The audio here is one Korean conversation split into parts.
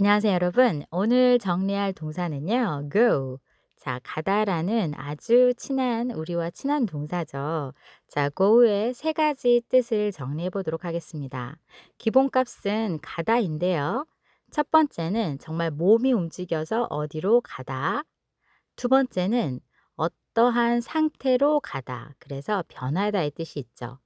안녕하세요, 여러분. 오늘 정리할 동사는요, go. 자, 가다라는 아주 친한, 우리와 친한 동사죠. 자, go의 세 가지 뜻을 정리해 보도록 하겠습니다. 기본값은 가다인데요. 첫 번째는 정말 몸이 움직여서 어디로 가다. 두 번째는 어떠한 상태로 가다. 그래서 변하다의 뜻이 있죠.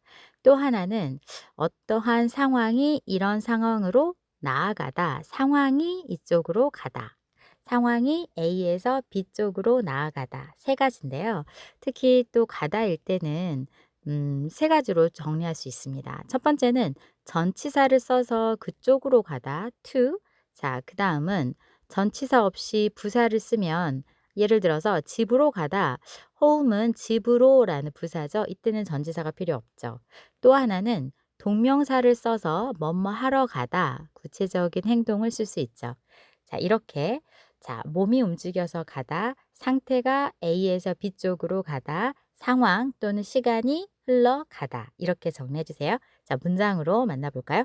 또 하나는 어떠한 상황이 이런 상황으로 나아가다. 상황이 이쪽으로 가다. 상황이 A에서 B 쪽으로 나아가다. 세 가지인데요. 특히 또 가다일 때는 음, 세 가지로 정리할 수 있습니다. 첫 번째는 전치사를 써서 그쪽으로 가다. to. 자, 그 다음은 전치사 없이 부사를 쓰면 예를 들어서 집으로 가다. home은 집으로라는 부사죠. 이때는 전치사가 필요 없죠. 또 하나는 동명사를 써서 뭐뭐 하러 가다. 구체적인 행동을 쓸 수 있죠. 자, 이렇게 자, 몸이 움직여서 가다, 상태가 A에서 B 쪽으로 가다, 상황 또는 시간이 흘러가다. 이렇게 정리해 주세요. 자, 문장으로 만나볼까요?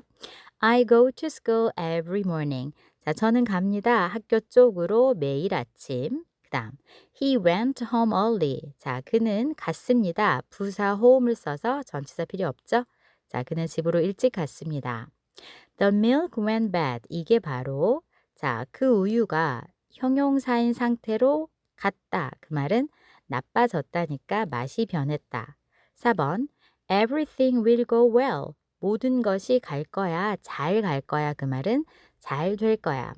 I go to school every morning. 자, 저는 갑니다. 학교 쪽으로 매일 아침. 그 다음, he went home early. 자, 그는 갔습니다. 부사 home을 써서 전치사 필요 없죠? 자, 그는 집으로 일찍 갔습니다. The milk went bad. 이게 바로 자, 그 우유가 형용사인 상태로 갔다. 그 말은 나빠졌다니까 맛이 변했다. 4번 Everything will go well. 모든 것이 갈 거야. 잘 갈 거야. 그 말은 잘 될 거야.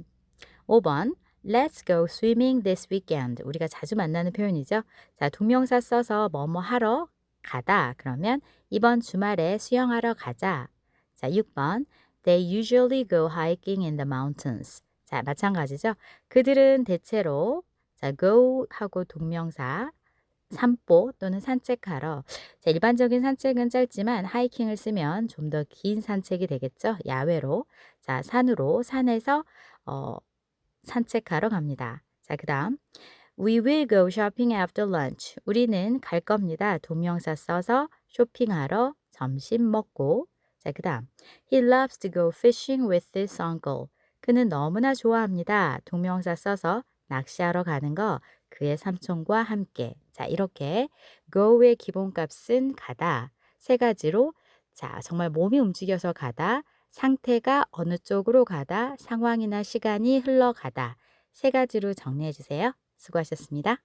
5번 Let's go swimming this weekend. 우리가 자주 만나는 표현이죠. 자, 동명사 써서 뭐뭐 하러 가다. 그러면 이번 주말에 수영하러 가자. 자, 6번 They usually go hiking in the mountains. 자, 마찬가지죠. 그들은 대체로 자, go 하고 동명사 산보 또는 산책하러. 자, 일반적인 산책은 짧지만 하이킹을 쓰면 좀 더 긴 산책이 되겠죠. 야외로. 자, 산으로 산에서 어, 산책하러 갑니다. 자, 그다음 We will go shopping after lunch. 우리는 갈 겁니다. 동명사 써서 쇼핑하러 점심 먹고. 자, 그 다음 He loves to go fishing with his uncle. 그는 너무나 좋아합니다. 동명사 써서 낚시하러 가는 거 그의 삼촌과 함께. 자, 이렇게 go의 기본값은 가다. 세 가지로 자, 정말 몸이 움직여서 가다. 상태가 어느 쪽으로 가다. 상황이나 시간이 흘러가다. 세 가지로 정리해 주세요. 수고하셨습니다.